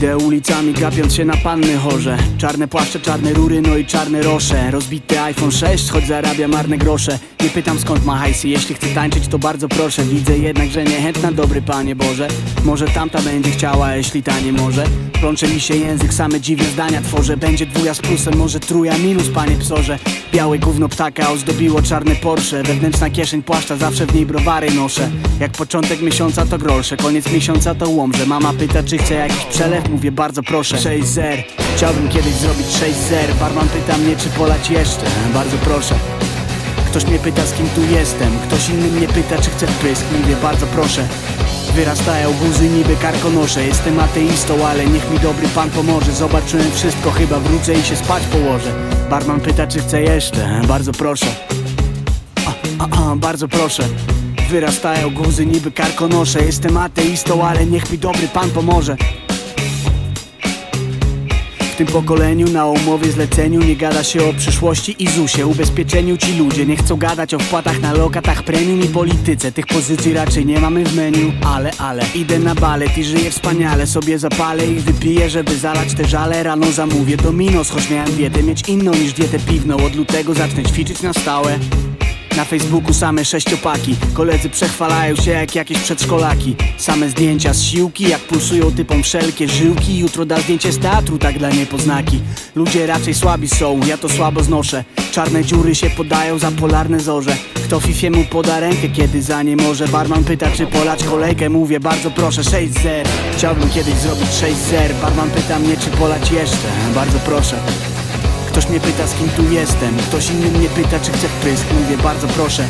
Idę ulicami gapiąc się na panny chorze. Czarne płaszcze, czarne rury, no i czarne rosze. Rozbity iPhone 6, choć zarabia marne grosze. Nie pytam skąd ma hajsy, jeśli chce tańczyć to bardzo proszę. Widzę jednak, że niechętna, dobry panie Boże. Może tamta będzie chciała, jeśli ta nie może? Plącze mi się język, same dziwne zdania tworzę. Będzie dwuja z plusem, może truja minus, panie psorze. Białe gówno ptaka ozdobiło czarne Porsche. Wewnętrzna kieszeń płaszcza, zawsze w niej browary noszę. Jak początek miesiąca to grolsze, koniec miesiąca to łomże. Mama pyta czy chce jakiś przelew, mówię bardzo proszę. 6 zer, chciałbym kiedyś zrobić 6 zer. Barman pyta mnie czy polać jeszcze, bardzo proszę. Ktoś mnie pyta z kim tu jestem. Ktoś inny mnie pyta czy chcę wprysk Mówię bardzo proszę. Wyrastają guzy niby karkonosze. Jestem ateistą, ale niech mi dobry pan pomoże. Zobaczyłem wszystko, chyba wrócę i się spać położę. Barman pyta czy chcę jeszcze. Bardzo proszę. A, a, a, Bardzo proszę. Wyrastają guzy niby karkonosze. Jestem ateistą, ale niech mi dobry pan pomoże tym pokoleniu na umowie zleceniu nie gada się o przyszłości i ZUSie. Ubezpieczeniu ci ludzie nie chcą gadać o wpłatach na lokatach premium i polityce. Tych pozycji raczej nie mamy w menu Ale, ale. Idę na balet i żyję wspaniale Sobie zapalę i wypiję, żeby zalać te żale. Rano zamówię dominos, choć miałem dietę mieć inną niż dietę piwną. Od lutego zacznę ćwiczyć na stałe na Facebooku same sześciopaki. Koledzy przechwalają się jak jakieś przedszkolaki. Same zdjęcia z siłki Jak pulsują typom wszelkie żyłki. Jutro da zdjęcie z teatru, tak dla niepoznaki. Ludzie raczej słabi są, ja to słabo znoszę. Czarne dziury się podają za polarne zorze. Kto fifie mu poda rękę, kiedy za nie może? Barman pyta czy polać kolejkę? Mówię bardzo proszę 6 zer. Chciałbym kiedyś zrobić 6 zer. Barman pyta mnie czy polać jeszcze? Bardzo proszę Ktoś mnie pyta z kim tu jestem. Ktoś inny mnie pyta czy chcę wprysk. Mówię bardzo proszę.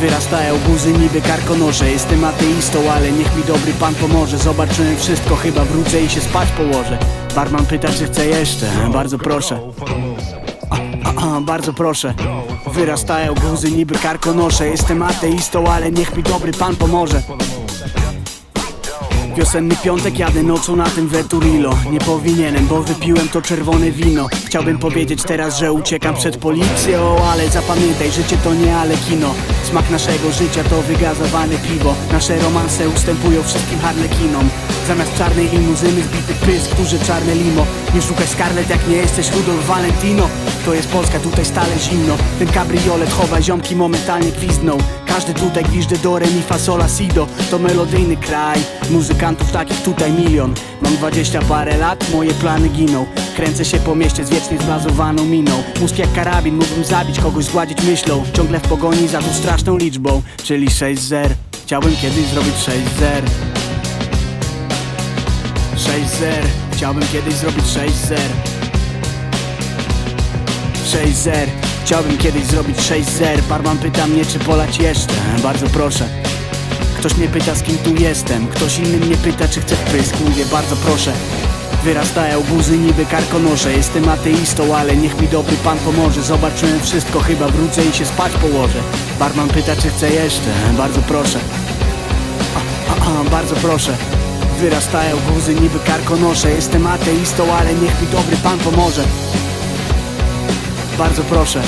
Wyrastają guzy niby karkonosze. Jestem ateistą, ale niech mi dobry pan pomoże. Zobaczyłem wszystko, chyba wrócę i się spać położę. Barman pyta czy chcę jeszcze. Bardzo proszę. A, a, bardzo proszę. Wyrastają guzy niby karkonosze. Jestem ateistą, ale niech mi dobry pan pomoże Wiosenny piątek jadę nocą na tym Veturilo. Nie powinienem, bo wypiłem to czerwone wino. Chciałbym powiedzieć teraz, że uciekam przed policją Ale zapamiętaj, życie to nie ale kino. Smak naszego życia to wygazowane piwo. Nasze romanse ustępują wszystkim harlekinom Zamiast czarnej limuzyny zbity pysk, duże czarne limo. Nie szukaj Scarlett jak nie jesteś Rudolf Valentino to jest Polska, tutaj stale zimno. Ten kabriolet chowa, ziomki momentalnie gwizdną. Każdy tutaj gwiżdże do re, mi, fa, sola, si, do. To melodyjny kraj, muzykantów takich tutaj milion. Mam dwadzieścia parę lat, moje plany giną. Kręcę się po mieście z wiecznie zblazowaną miną. Mózg jak karabin, mógłbym zabić kogoś, zgładzić myślą. Ciągle w pogoni za tą straszną liczbą, czyli 6-0 Chciałbym kiedyś zrobić 6-0 6-0 Chciałbym kiedyś zrobić 6-0 6-0 Chciałbym kiedyś zrobić 6-0 Barman pyta mnie czy polać jeszcze. Bardzo proszę. Ktoś mnie pyta z kim tu jestem. Ktoś inny mnie pyta czy chcę w pysk Mówię bardzo proszę. Wyrastają buzy niby karkonosze. Jestem ateistą, ale niech mi dobry pan pomoże. Zobaczyłem wszystko, chyba wrócę i się spać położę. Barman pyta czy chcę jeszcze, bardzo proszę. A, a, a, Bardzo proszę. Wyrastają buzy niby karkonosze. Jestem ateistą, ale niech mi dobry pan pomoże bardzo proszę